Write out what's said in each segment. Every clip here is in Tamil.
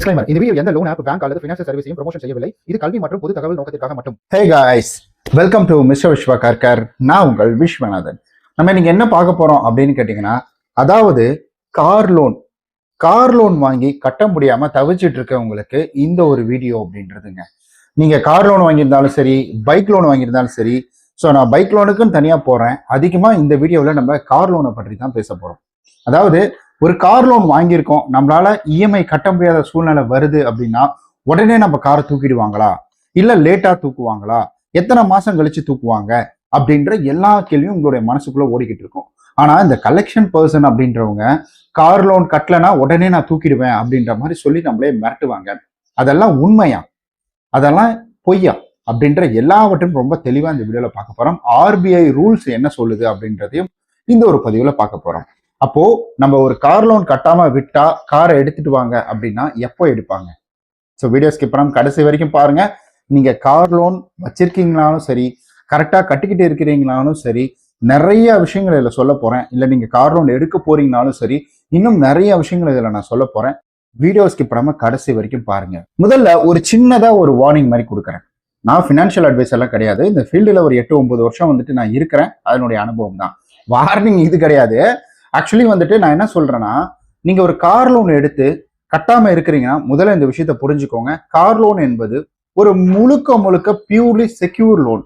டிஸ்க்ளைமர் இந்த வீடியோ எந்த லோன் ஆப் பேங்க் அல்லது ஃபினான்ஷியல் சர்வீஸையும் ப்ரொமோஷன் செய்யவில்லை. இது கல்வி மற்றும் பொது தகவல் நோக்கத்திற்காக மட்டும். Hey guys welcome to mister Viswa Karkar நான் உங்கள் விஸ்வநாதன். நம்ம இன்னைக்கு என்ன பார்க்க போறோம் அப்படின்னு கேட்டிங்கன்னா அதாவது கார் லோன் கார் லோன் வாங்கி கட்ட முடியாம தவிச்சிட்டு இருக்கவங்களுக்கு இந்த ஒரு வீடியோ அப்படின்றதுங்க. நீங்க கார் லோன் வாங்கியிருந்தாலும் சரி பைக் லோன் வாங்கியிருந்தாலும் சரி ஸோ நான் பைக் லோனுக்குன்னு தனியாக போறேன். அதிகமாக இந்த வீடியோவில் நம்ம கார் லோனை பற்றி தான் பேச போறோம். அதாவது ஒரு கார் லோன் வாங்கியிருக்கோம். நம்மளால இஎம்ஐ கட்ட முடியாத சூழ்நிலை வருது அப்படின்னா உடனே நம்ம காரை தூக்கிடுவாங்களா? இல்ல லேட்டா தூக்குவாங்களா? எத்தனை மாசம் கழிச்சு தூக்குவாங்க? அப்படின்ற எல்லா கேள்வியும் உங்களுடைய மனசுக்குள்ள ஓடிக்கிட்டு இருக்கும். ஆனா இந்த கலெக்ஷன் பர்சன் அப்படின்றவங்க கார் லோன் கட்டலனா உடனே நான் தூக்கிடுவேன் அப்படின்ற மாதிரி சொல்லி நம்மளே மிரட்டுவாங்க. அதெல்லாம் உண்மையா? அதெல்லாம் பொய்யா? அப்படின்ற எல்லாவற்றையும் ரொம்ப தெளிவா இந்த வீடியோல பார்க்க போறோம். ஆர்பிஐ ரூல்ஸ் என்ன சொல்லுது அப்படின்றதையும் இந்த ஒரு பதிவுல பார்க்க போறோம். அப்போ நம்ம ஒரு கார் லோன் கட்டாம விட்டா காரை எடுத்துட்டு வாங்க அப்படின்னா எப்போ எடுப்பாங்க? ஸோ வீடியோ ஸ்கிப் பண்ணாமல் கடைசி வரைக்கும் பாருங்க. நீங்க கார் லோன் வச்சிருக்கீங்களாலும் சரி கரெக்டாக கட்டிக்கிட்டு இருக்கிறீங்களாலும் சரி நிறைய விஷயங்கள் இதில் சொல்ல போறேன். இல்லை நீங்க கார் லோன் எடுக்க போறீங்கனாலும் சரி இன்னும் நிறைய விஷயங்கள் இதில் நான் சொல்ல போறேன். வீடியோ ஸ்கிப் பண்ணாமல் கடைசி வரைக்கும் பாருங்க. முதல்ல ஒரு சின்னதாக ஒரு வார்னிங் மாதிரி கொடுக்குறேன். நான் ஃபினான்ஷியல் அட்வைஸ் எல்லாம் கிடையாது. இந்த ஃபீல்டில் ஒரு எட்டு ஒன்பது வருஷம் வந்துட்டு நான் இருக்கிறேன். அதனுடைய அனுபவம் தான். வார்னிங் இது கிடையாது. ஆக்சுவலி வந்துட்டு நான் என்ன சொல்றேன்னா நீங்க ஒரு கார் லோன் எடுத்து கட்டாம இருக்கிறீங்கன்னா முதல்ல இந்த விஷயத்த புரிஞ்சுக்கோங்க. கார் லோன் என்பது ஒரு முழுக்க முழுக்க பியூர்லி செக்யூர் லோன்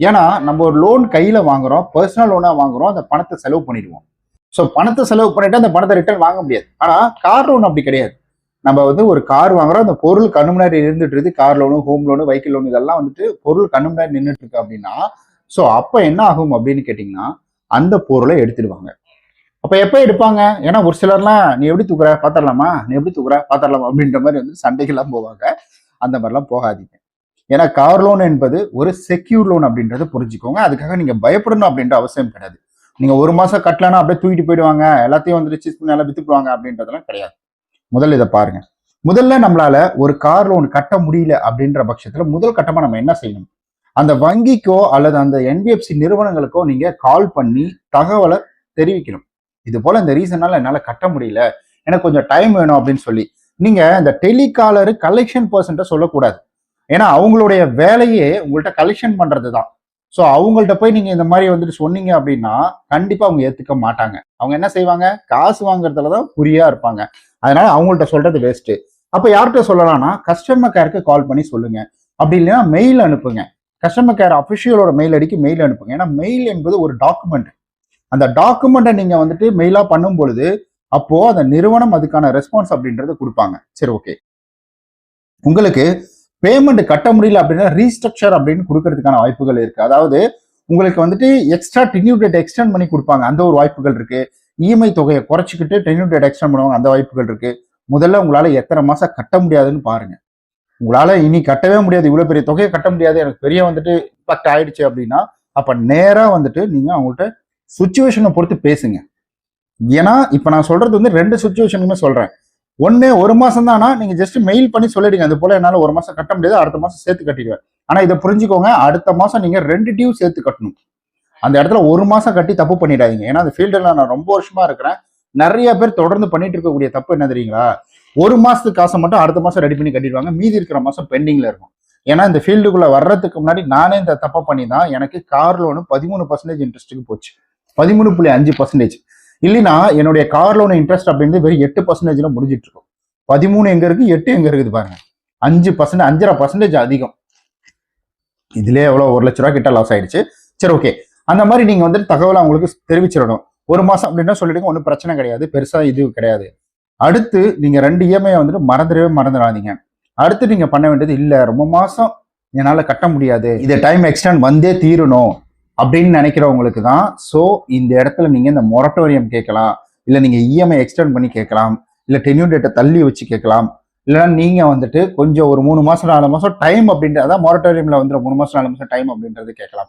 ஏன்னா நம்ம ஒரு லோன் கையில வாங்குறோம் பர்சனல் லோனா வாங்குறோம் அந்த பணத்தை செலவு பண்ணிடுவோம். ஸோ பணத்தை செலவு பண்ணிட்டு அந்த பணத்தை ரிட்டர்ன் வாங்க முடியாது. ஆனா கார் லோன் அப்படி கிடையாது. நம்ம வந்து ஒரு கார் வாங்குறோம் அந்த பொருள் கண்ணு முன்னாடி இருந்துட்டு இருக்கு. Car loan home loan vehicle loan இதெல்லாம் வந்துட்டு பொருள் கண்ணு முன்னாடி நின்றுட்டு இருக்கு அப்படின்னா ஸோ அப்போ என்ன ஆகும் அப்படின்னு கேட்டிங்கன்னா அந்த பொருளை எடுத்துடுவாங்க. அப்ப எப்ப எடுப்பாங்க? ஏன்னா ஒரு சிலர்லாம் நீ எப்படி தூக்குற? பாத்திரலாமா? நீ எப்படி தூக்குற? பாத்திரலாமா? அப்படின்ற மாதிரி வந்து சண்டைகள்லாம் போவாங்க. அந்த மாதிரிலாம் போகாதீங்க. ஏன்னா கார் லோன் என்பது ஒரு செக்யூர் லோன் அப்படின்றத புரிஞ்சுக்கோங்க. அதுக்காக நீங்க பயப்படணும் அப்படின்ற அவசியம் கிடையாது. நீங்க ஒரு மாசம் கட்டலன்னா அப்படியே தூக்கிட்டு போயிடுவாங்க. எல்லாத்தையும் வந்து ரிச்சீஸ் பண்ணி எல்லாம் வித்துக்குவாங்க அப்படின்றதெல்லாம் கிடையாது. முதல்ல இதை பாருங்க. முதல்ல நம்மளால ஒரு கார் லோன் கட்ட முடியல அப்படின்ற பட்சத்துல முதல் கட்டமாக நம்ம என்ன செய்யணும்? அந்த வங்கிக்கோ அல்லது அந்த என்பிஎஃப்சி நிறுவனங்களுக்கோ நீங்க கால் பண்ணி தகவலை தெரிவிக்கணும். இது போல இந்த ரீசனால என்னால் கட்ட முடியல. எனக்கு கொஞ்சம் டைம் வேணும் அப்படின்னு சொல்லி. நீங்க இந்த டெலிகாலரு கலெக்ஷன் பர்சன்ட்ட சொல்லக்கூடாது. ஏன்னா அவங்களுடைய வேலையே உங்கள்கிட்ட கலெக்ஷன் பண்றது தான் ஸோ அவங்கள்ட்ட போய் நீங்க இந்த மாதிரி வந்துட்டு சொன்னீங்க அப்படின்னா கண்டிப்பா அவங்க ஏத்துக்க மாட்டாங்க. அவங்க என்ன செய்வாங்க? காசு வாங்குறதுல தான் குறியா இருப்பாங்க. அதனால அவங்கள்ட்ட சொல்றது வேஸ்ட் அப்ப யார்கிட்ட சொல்லலாம்னா கஸ்டமர் கேருக்கு கால் பண்ணி சொல்லுங்க. அப்படி இல்லைன்னா மெயில் அனுப்புங்க. கஸ்டமர் கேர் அஃபிஷியலோட மெயில் அடிக்கி மெயில் அனுப்புங்க. ஏன்னா மெயில் என்பது ஒரு டாக்குமெண்ட் அந்த டாக்குமெண்ட்டை நீங்கள் வந்துட்டு மெயிலாக பண்ணும் பொழுது அப்போது அந்த நிறுவனம் அதுக்கான ரெஸ்பான்ஸ் அப்படின்றத கொடுப்பாங்க. சரி ஓகே உங்களுக்கு பேமெண்ட் கட்ட முடியல அப்படின்னா ரீஸ்ட்ரக்சர் அப்படின்னு கொடுக்கறதுக்கான வாய்ப்புகள் இருக்கு. அதாவது உங்களுக்கு வந்துட்டு எக்ஸ்ட்ரா டென்யூ டேட் எக்ஸ்டெண்ட் பண்ணி கொடுப்பாங்க. அந்த ஒரு வாய்ப்புகள் இருக்கு. இஎம்ஐ தொகையை குறைச்சிக்கிட்டு டென்யூ டேட் எக்ஸ்டெண்ட் பண்ணுவாங்க. அந்த வாய்ப்புகள் இருக்கு. முதல்ல உங்களால எத்தனை மாசம் கட்ட முடியாதுன்னு பாருங்க. உங்களால இனி கட்டவே முடியாது. இவ்வளவு பெரிய தொகையை கட்ட முடியாது. எனக்கு பெரிய வந்துட்டு இம்பாக்ட் ஆயிடுச்சு அப்படின்னா அப்ப நேரா வந்துட்டு நீங்க அவங்கள்ட்ட சுச்சுவேஷனை பொறுத்து பேசுங்க. ஏன்னா இப்போ நான் சொல்றது வந்து ரெண்டு சுச்சுவேஷனுமே சொல்றேன். ஒன்று ஒரு மாசம் தானா நீங்க ஜஸ்ட் மெயில் பண்ணி சொல்லிடுங்க. அது போல என்னால் ஒரு மாசம் கட்ட முடியாது. அடுத்த மாசம் சேர்த்து கட்டிடுவேன். ஆனா இதை புரிஞ்சுக்கோங்க. அடுத்த மாசம் நீங்க ரெண்டு டியூ சேர்த்து கட்டணும். அந்த இடத்துல ஒரு மாசம் கட்டி தப்பு பண்ணிடாதீங்க. ஏன்னா அந்த ஃபீல்டில் நான் ரொம்ப வருஷமா இருக்கிறேன். நிறைய பேர் தொடர்ந்து பண்ணிட்டு இருக்கக்கூடிய தப்பு என்ன தெரியுங்களா? ஒரு மாசத்துக்கு காசை மட்டும் அடுத்த மாசம் ரெடி பண்ணி கட்டிடுவாங்க. மீதி இருக்கிற மாசம் பெண்டிங்ல இருக்கும். ஏன்னா இந்த ஃபீல்டுக்குள்ள வர்றதுக்கு முன்னாடி நானே இந்த தப்பை பண்ணி தான் எனக்கு கார் லோனு பதிமூணு பர்சன்டேஜ் இன்ட்ரெஸ்ட்டுக்கு போச்சு. பதிமூணு புள்ளி அஞ்சு பர்சன்டேஜ் இல்லைன்னா என்னுடைய கார் லோன் இன்ட்ரெஸ்ட் அப்படின்றது வெறும் எட்டு பர்சன்டேஜ்ல முடிஞ்சிட்டு இருக்கும் பதிமூணு எங்க இருக்கு? எட்டு எங்க இருக்குது பாருங்க. அஞ்சு பர்சன்ட் அஞ்சரை பர்சன்டேஜ் அதிகம். இதுலயே எவ்வளோ? ஒரு லட்ச ரூபா கிட்ட லாஸ் ஆயிடுச்சு. சரி ஓகே அந்த மாதிரி நீங்க வந்துட்டு தகவலை அவங்களுக்கு தெரிவிச்சிடணும். ஒரு மாசம் அப்படின்னா சொல்லிடுங்க. ஒன்றும் பிரச்சனை கிடையாது. பெருசா இது கிடையாது. அடுத்து நீங்க ரெண்டு இஎம்ஐ வந்துட்டு மறந்துடவே மறந்துடாதீங்க. அடுத்து நீங்க பண்ண வேண்டியது இல்லை ரொம்ப மாசம் என்னால் கட்ட முடியாது. இதை டைம் எக்ஸ்டெண்ட் வந்தே தீரணும். அப்படின்னு நினைக்கிறவங்களுக்கு தான் ஸோ இந்த இடத்துல நீங்கள் இந்த மொரட்டோரியம் கேட்கலாம் இல்லை நீங்கள் இஎம்ஐ எக்ஸ்டெண்ட் பண்ணி கேட்கலாம் இல்லை டென்யூ டேட்டை தள்ளி வச்சு கேட்கலாம் இல்லைன்னா நீங்கள் வந்துட்டு கொஞ்சம் ஒரு மூணு மாதம் நாலு மாதம் டைம் அப்படின்றது அதான் மொரட்டோரியமில் வந்துடும் மூணு மாதம் நாலு மாதம் டைம் அப்படின்றது கேட்கலாம்.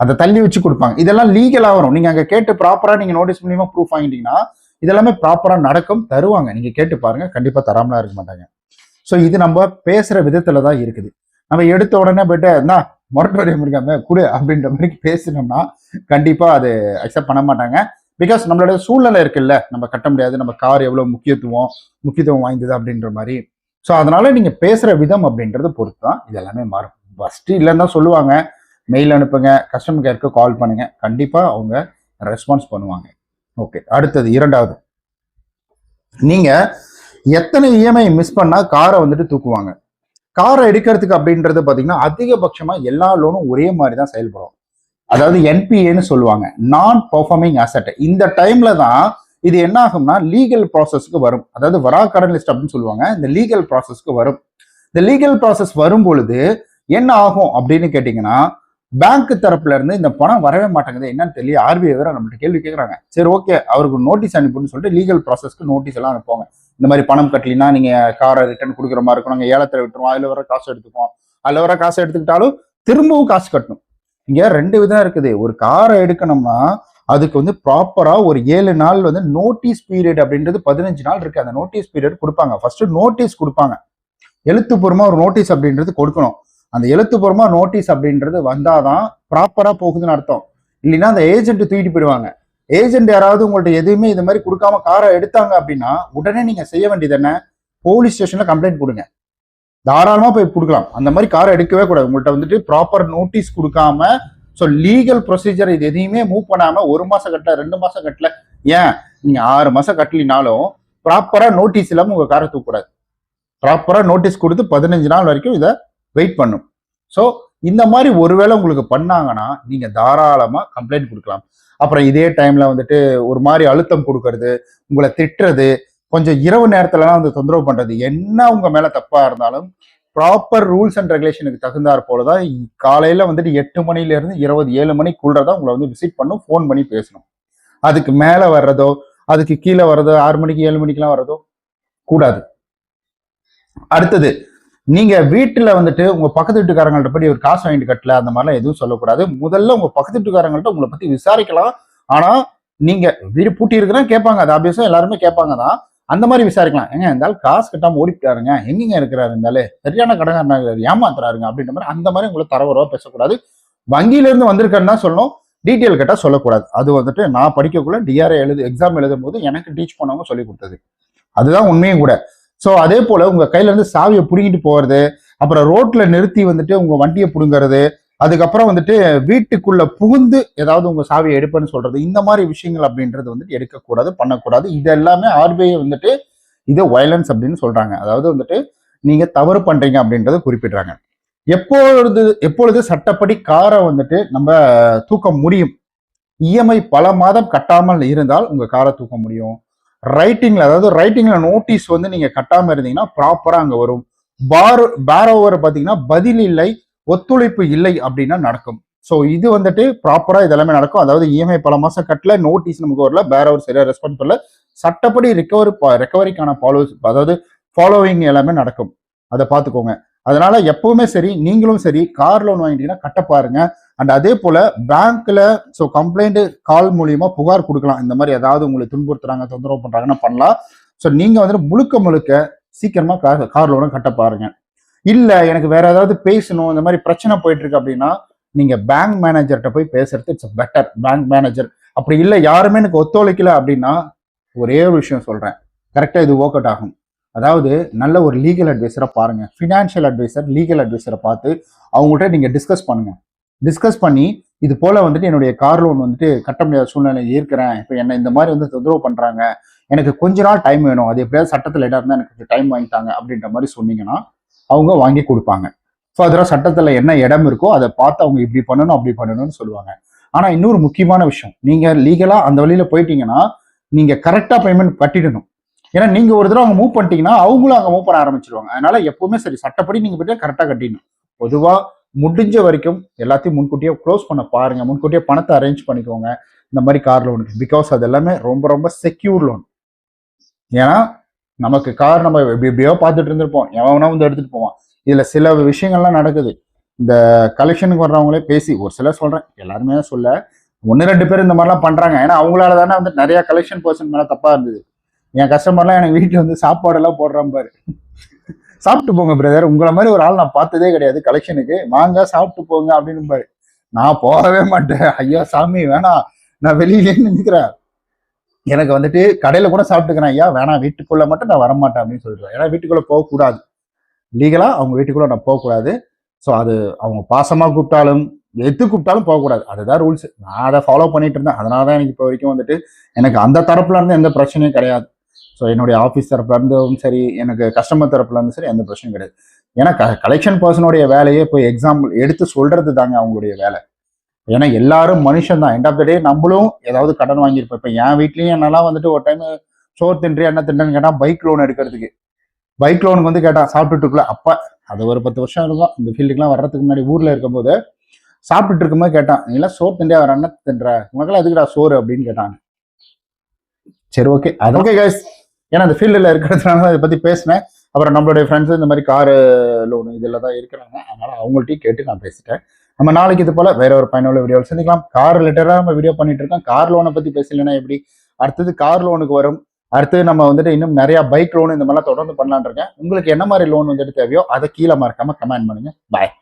அதை தள்ளி வச்சு கொடுப்பாங்க. இதெல்லாம் லீகலாக வரும். நீங்கள் அங்கே கேட்டு ப்ராப்பராக நீங்கள் நோட்டீஸ் மூலியமாக ப்ரூஃப் வாங்கிட்டீங்கன்னா இதெல்லாமே ப்ராப்பராக நடக்கும் தருவாங்க. நீங்கள் கேட்டு பாருங்கள் கண்டிப்பாக தராமலாம் இருக்க மாட்டாங்க. ஸோ இது நம்ம பேசுகிற விதத்தில் தான் இருக்குது. நம்ம எடுத்த உடனே போயிட்டு என்ன மொரட்டோரியம் இருக்காம கொடு அப்படின்ற மாதிரி பேசினோம்னா கண்டிப்பாக அது அக்செப்ட் பண்ண மாட்டாங்க. பிகாஸ் நம்மளோட சூழ்நிலை இருக்குல்ல நம்ம கட்ட முடியாது நம்ம கார் எவ்வளோ முக்கியத்துவம் முக்கியத்துவம் வாய்ந்தது அப்படின்ற மாதிரி. ஸோ அதனால நீங்கள் பேசுகிற விதம் அப்படின்றது பொறுத்து தான் இது எல்லாமே மாறும். ஃபஸ்ட்டு இல்லைன்னு தான் சொல்லுவாங்க மெயில் அனுப்புங்க கஸ்டமர் கேருக்கு கால் பண்ணுங்க. கண்டிப்பாக அவங்க ரெஸ்பான்ஸ் பண்ணுவாங்க. ஓகே அடுத்தது இரண்டாவது. நீங்கள் எத்தனை இஎம்ஐ மிஸ் பண்ணால் காரை வந்துட்டு தூக்குவாங்க? காரை எடுக்கிறதுக்கு அப்படின்றது பார்த்தீங்கன்னா அதிகபட்சமாக எல்லா லோனும் ஒரே மாதிரி தான் செயல்படும். அதாவது என்பிஏன்னு சொல்லுவாங்க. நான் பர்ஃபார்மிங் அசட் இந்த டைம்ல தான் இது என்ன ஆகும்னா லீகல் ப்ராசஸ்க்கு வரும். அதாவது வரா கடன் லிஸ்ட் அப்படின்னு சொல்லுவாங்க. இந்த லீகல் ப்ராசஸ்க்கு வரும். இந்த லீகல் ப்ராசஸ் வரும் பொழுது என்ன ஆகும் அப்படின்னு கேட்டிங்கன்னா பேங்க் தரப்புல இருந்து இந்த பணம் வரவே மாட்டேங்குது. என்னன்னு தெரியல. ஆர்பிஐ வேற நம்மள்ட்ட கேள்வி கேட்குறாங்க சரி ஓகே அவருக்கு நோட்டீஸ் அனுப்புன்னு சொல்லிட்டு லீகல் ப்ராசஸ்க்கு நோட்டீஸ் எல்லாம் அனுப்புவாங்க. இந்த மாதிரி பணம் கட்டலினா நீங்க காரை ரிட்டர்ன் கொடுக்குற மாதிரி இருக்கும். நாங்கள் ஏலத்தில் விட்டுருவோம். அதில் வர காசு எடுத்துப்போம் அதில் வர காசு எடுத்துக்கிட்டாலும் திரும்பவும் காசு கட்டணும். இங்கே ரெண்டு விதம் இருக்குது. ஒரு காரை எடுக்கணும்னா அதுக்கு வந்து ப்ராப்பரா ஒரு ஏழு நாள் வந்து நோட்டீஸ் பீரியட் அப்படின்றது பதினஞ்சு நாள் இருக்கு. அந்த நோட்டீஸ் பீரியட் கொடுப்பாங்க. ஃபர்ஸ்ட் நோட்டீஸ் கொடுப்பாங்க. எழுத்துப்பூர்வமா ஒரு நோட்டீஸ் அப்படின்றது கொடுக்கணும். அந்த எழுத்துப்பூர்வமா நோட்டீஸ் அப்படின்றது வந்தாதான் ப்ராப்பரா போகுதுன்னு அர்த்தம். இல்லைன்னா அந்த ஏஜென்ட் தூக்கிட்டு போயிடுவாங்க. ஏஜென்ட் யாராவது உங்கள்ட்ட எதுவுமே இந்த மாதிரி கொடுக்காம காரை எடுத்தாங்க அப்படின்னா உடனே நீங்க செய்ய வேண்டியது என்ன? போலீஸ் ஸ்டேஷன்ல கம்ப்ளைண்ட் கொடுங்க. தாராளமா போய் கொடுக்கலாம். அந்த மாதிரி காரை எடுக்கவே கூடாது. உங்கள்ட்ட வந்துட்டு ப்ராப்பர் நோட்டீஸ் கொடுக்காம ஸோ லீகல் ப்ரொசீஜர் இது எதையுமே மூவ் பண்ணாம ஒரு மாசம் கட்டல ரெண்டு மாசம் கட்டல. ஏன்? நீங்க ஆறு மாசம் கட்டலினாலும் ப்ராப்பரா நோட்டீஸ் இல்லாம உங்க காரை தூக்கக்கூடாது. ப்ராப்பரா நோட்டீஸ் கொடுத்து பதினஞ்சு நாள் வரைக்கும் இதை வெயிட் பண்ணும். ஸோ இந்த மாதிரி ஒருவேளை உங்களுக்கு பண்ணாங்கன்னா நீங்க தாராளமா கம்ப்ளைண்ட் கொடுக்கலாம். அப்புறம் இதே டைம்ல வந்துட்டு ஒரு மாதிரி அழுத்தம் கொடுக்கறது உங்களை திட்டுறது கொஞ்சம் இரவு நேரத்துலலாம் வந்து தொந்தரவு பண்றது என்ன உங்க மேல தப்பா இருந்தாலும் ப்ராப்பர் ரூல்ஸ் அண்ட் ரெகுலேஷனுக்கு தகுந்தாற் போல தான் காலையில வந்துட்டு எட்டு மணில இருந்து இருபது ஏழு மணிக்குள்ளதான் உங்களை வந்து விசிட் பண்ணும் ஃபோன் பண்ணி பேசணும். அதுக்கு மேல வர்றதோ அதுக்கு கீழே வர்றதோ ஆறு மணிக்கு ஏழு மணிக்கெல்லாம் வர்றதோ கூடாது. அடுத்தது நீங்க வீட்டுல வந்துட்டு உங்க பக்கத்து வீட்டுக்காரங்கள்ட்ட போய் ஒரு காசு வாங்கிட்டு கட்டல அந்த மாதிரிலாம் எதுவும் சொல்லக்கூடாது. முதல்ல உங்க பக்கத்து வீட்டுக்காரங்கள்ட்ட உங்களை பத்தி விசாரிக்கலாம். ஆனா நீங்க வீடு பூட்டி இருக்கிறா கேட்பாங்க. அது ஆபியஸா எல்லாருமே கேட்பாங்க தான். அந்த மாதிரி விசாரிக்கலாம். ஏங்க இருந்தாலும் காசு கட்டாம ஓடிட்டாருங்க. எங்கெங்க இருக்கிறாரு இருந்தாலே சரியான கடங்காரனாக ஏமாத்துறாருங்க அப்படின்ற மாதிரி அந்த மாதிரி உங்களை தரவரவா பேசக்கூடாது. வங்கியில இருந்து வந்திருக்காருன்னா சொல்லணும். டீட்டெயில் கேட்டால் சொல்லக்கூடாது. அது வந்துட்டு நான் படிக்கக்குள்ள டிஆர்ஏ எழுது எக்ஸாம் எழுதும் போது எனக்கு டீச் பண்ணவங்க சொல்லி கொடுத்தது. அதுதான் உண்மையும் கூட. ஸோ அதே போல் உங்கள் கையிலேருந்து சாவியை பிடுங்கிட்டு போகிறது அப்புறம் ரோட்டில் நிறுத்தி வந்துட்டு உங்கள் வண்டியை பிடுங்கிறது அதுக்கப்புறம் வந்துட்டு வீட்டுக்குள்ள புகுந்து ஏதாவது உங்க சாவியை எடுப்பேன்னு சொல்றது இந்த மாதிரி விஷயங்கள் அப்படின்றது வந்துட்டு எடுக்கக்கூடாது பண்ணக்கூடாது. இது எல்லாமே ஆர்பிஐ வந்துட்டு இது வயலன்ஸ் அப்படின்னு சொல்றாங்க. அதாவது வந்துட்டு நீங்க தவறு பண்றீங்க அப்படின்றத குறிப்பிடுறாங்க. எப்பொழுது எப்பொழுது சட்டப்படி காரை வந்துட்டு நம்ம தூக்க முடியும்? இஎம்ஐ பல மாதம் கட்டாமல் இருந்தால் உங்க காரை தூக்க முடியும். ரைட்டிங்ல அதாவது ரைட்டிங்ல நோட்டீஸ் வந்து நீங்க கட்டாம இருந்தீங்கன்னா ப்ராப்பரா அங்க வரும். பார் ஓவர் பாத்தீங்கன்னா பதில் இல்லை ஒத்துழைப்பு இல்லை அப்படின்னா நடக்கும். ஸோ இது வந்துட்டு ப்ராப்பரா இதெல்லாமே நடக்கும். அதாவது இஎம்ஐ பல மாசம் கட்டல நோட்டீஸ் நமக்கு வரல பேரோவர் சரியா ரெஸ்பாண்ட் பண்ணல. சட்டப்படி ரிகவரி ரெக்கவரிக்கான ஃபாலோ அதாவது ஃபாலோவிங் எல்லாமே நடக்கும். அதை பார்த்துக்கோங்க. அதனால எப்பவுமே சரி நீங்களும் சரி கார் லோன் வாங்கிட்டீங்கன்னா கட்ட பாருங்க. அண்ட் அதே போல பேங்க்ல ஸோ கம்ப்ளைண்ட் கால் மூலியமா புகார் கொடுக்கலாம். இந்த மாதிரி ஏதாவது உங்களை துன்புறுத்துறாங்க தொந்தரவு பண்றாங்கன்னா பண்ணலாம். ஸோ நீங்க வந்துட்டு முழுக்க முழுக்க சீக்கிரமா கார் கார் லோனை கட்ட பாருங்க. இல்ல எனக்கு வேற ஏதாவது பேசணும் இந்த மாதிரி பிரச்சனை போயிட்டு இருக்கு அப்படின்னா நீங்க பேங்க் மேனேஜர்கிட்ட போய் பேசுறது இட்ஸ் பெட்டர் பேங்க் மேனேஜர் அப்படி இல்லை யாருமே எனக்கு ஒத்துழைக்கல அப்படின்னா ஒரே ஒரு விஷயம் சொல்றேன். கரெக்டா இது ஒர்க் அவுட் ஆகும். அதாவது நல்ல ஒரு லீகல் அட்வைஸரை பாருங்கள் ஃபினான்ஷியல் அட்வைசர் லீகல் அட்வைஸரை பார்த்து அவங்கள்ட்ட நீங்கள் டிஸ்கஸ் பண்ணுங்கள் டிஸ்கஸ் பண்ணி இது போல் வந்துட்டு என்னுடைய கார் லோன் வந்துட்டு கட்ட முடியாத சூழ்நிலை இருக்கிறேன் இப்போ என்னை இந்த மாதிரி வந்து தொந்தரவு பண்ணுறாங்க எனக்கு கொஞ்ச நாள் டைம் வேணும். அது எப்படியாவது சட்டத்தில் இடம் இருந்தால் எனக்கு டைம் வாங்கிட்டாங்க அப்படின்ற மாதிரி சொன்னீங்கன்னா அவங்க வாங்கி கொடுப்பாங்க. ஃபர்தராக சட்டத்தில் என்ன இடம் இருக்கோ அதை பார்த்து அவங்க இப்படி பண்ணணும் அப்படி பண்ணணும்னு சொல்லுவாங்க. ஆனால் இன்னொரு முக்கியமான விஷயம். நீங்கள் லீகலாக அந்த வழியில் போயிட்டீங்கன்னா நீங்கள் கரெக்டாக பேமெண்ட் கட்டிடணும். ஏன்னா நீங்கள் ஒரு தடவை அவங்க மூவ் பண்ணிட்டீங்கன்னா அவங்களும் அங்கே மூவ் பண்ண ஆரம்பிச்சிருவாங்க. அதனால எப்பவுமே சரி சட்டப்படி நீங்கள் போயிட்டு கரெக்டாக கட்டிடணும். பொதுவாக முடிஞ்ச வரைக்கும் எல்லாத்தையும் முன்கூட்டியே க்ளோஸ் பண்ண பாருங்க. முன்கூட்டியே பணத்தை அரேஞ்ச் பண்ணிக்கோங்க. இந்த மாதிரி கார் லோனுக்கு பிகாஸ் அது எல்லாமே ரொம்ப ரொம்ப செக்யூர் லோன் ஏன்னா நமக்கு கார் நம்ம எப்படி எப்படியோ பார்த்துட்டு இருந்திருப்போம். எவனா வந்து எடுத்துட்டு போவான். இதுல சில விஷயங்கள்லாம் நடக்குது. இந்த கலெக்ஷனுக்கு வர்றவங்களே பேசி ஒரு சிலர் சொல்றேன். எல்லாருமே சொல்ல ஒன்று ரெண்டு பேர் இந்த மாதிரிலாம் பண்றாங்க. ஏன்னா அவங்களால தானே வந்து நிறைய கலெக்ஷன் பர்சன் மேலே தப்பா இருந்தது. என் கஸ்டமர்லாம் எனக்கு வீட்டில் வந்து சாப்பாடெல்லாம் போடுறான் பாரு. சாப்பிட்டு போங்க பிரதர் உங்களை மாதிரி ஒரு ஆள் நான் பார்த்ததே கிடையாது. கலெக்ஷனுக்கு வாங்க சாப்பிட்டு போங்க அப்படின்னு பாரு. நான் போகவே மாட்டேன். ஐயா சாமி வேணாம். நான் வெளியிலே நிற்கிறேன் எனக்கு வந்துட்டு கடையில் கூட சாப்பிட்டுக்கிறேன். ஐயா வேணாம். வீட்டுக்குள்ளே மட்டும் நான் வரமாட்டேன் அப்படின்னு சொல்லிடுவேன். ஏன்னா வீட்டுக்குள்ளே போகக்கூடாது. லீகலாக அவங்க வீட்டுக்குள்ளே நான் போகக்கூடாது. ஸோ அது அவங்க பாசமாக கூப்பிட்டாலும் எது கூப்பிட்டாலும் போகக்கூடாது. அதுதான் ரூல்ஸ் நான் அதை ஃபாலோ பண்ணிட்டு இருந்தேன். அதனால தான் எனக்கு இப்போ வரைக்கும் வந்துட்டு எனக்கு அந்த தரப்புல இருந்து எந்த பிரச்சனையும் கிடையாது. ஸோ என்னுடைய ஆஃபீஸ் தரப்புலேருந்தும் சரி எனக்கு கஸ்டமர் தரப்புலேருந்து சரி எந்த பிரச்சனையும் கிடையாது. ஏன்னா க கலெக்ஷன் பர்சனுடைய வேலையே போய் எக்ஸாம்பிள் எடுத்து சொல்கிறது தாங்க அவங்களுடைய வேலை. ஏன்னா எல்லாரும் மனுஷன் தான் எண்ட் ஆஃப் த டே நம்மளும் ஏதாவது கடன் வாங்கியிருப்போம். இப்போ என் வீட்லேயும் என்னெல்லாம் வந்துட்டு ஒரு டைம் சோறு தின்றி என்ன தின்றேன்னு கேட்டால் பைக் லோன் எடுக்கிறதுக்கு. பைக் லோனுக்கு வந்து கேட்டான் சாப்பிட்டுட்டுக்குள்ள அப்பா. அது ஒரு பத்து வருஷம் இருக்கும். இந்த ஃபீல்டுக்குலாம் வர்றதுக்கு முன்னாடி ஊரில் இருக்கும்போது சாப்பிட்டுட்டு இருக்கும்போது கேட்டான் நீலாம் எல்லாம் சோறு தின்றே அவர் அண்ணன் தின்ற? உனக்கெல்லாம் எதுக்குடா சோறு? அப்படின்னு கேட்டான். சரி ஓகே அது ஓகே கைஸ் ஏன்னா அந்த ஃபீல்டில் இருக்கிறதுனால அதை இதை பற்றி பேசினேன். அப்புறம் நம்மளுடைய ஃப்ரெண்ட்ஸ் இந்த மாதிரி காரு லோனு இதில் தான் இருக்கிறாங்க. அதனால் அவங்கள்ட்டையும் கேட்டு நான் பேசிட்டேன். நம்ம நாளைக்கு இது போல் வேற ஒரு பயனுள்ள வீடியோவில் சந்திக்கலாம். கார் ரிலேட்டடாக நம்ம வீடியோ பண்ணிட்டு இருக்கோம். கார் லோனை பற்றி பேசலைன்னா எப்படி? அடுத்தது கார் லோனுக்கு வரும். அடுத்தது நம்ம வந்துட்டு இன்னும் நிறைய பைக் லோன் இந்த மாதிரிலாம் தொடர்ந்து பண்ணலான் இருக்கேன். உங்களுக்கு என்ன மாதிரி லோன் வந்துட்டு தேவையோ அதை கீழே மறக்காம கமெண்ட் பண்ணுங்க. பாய்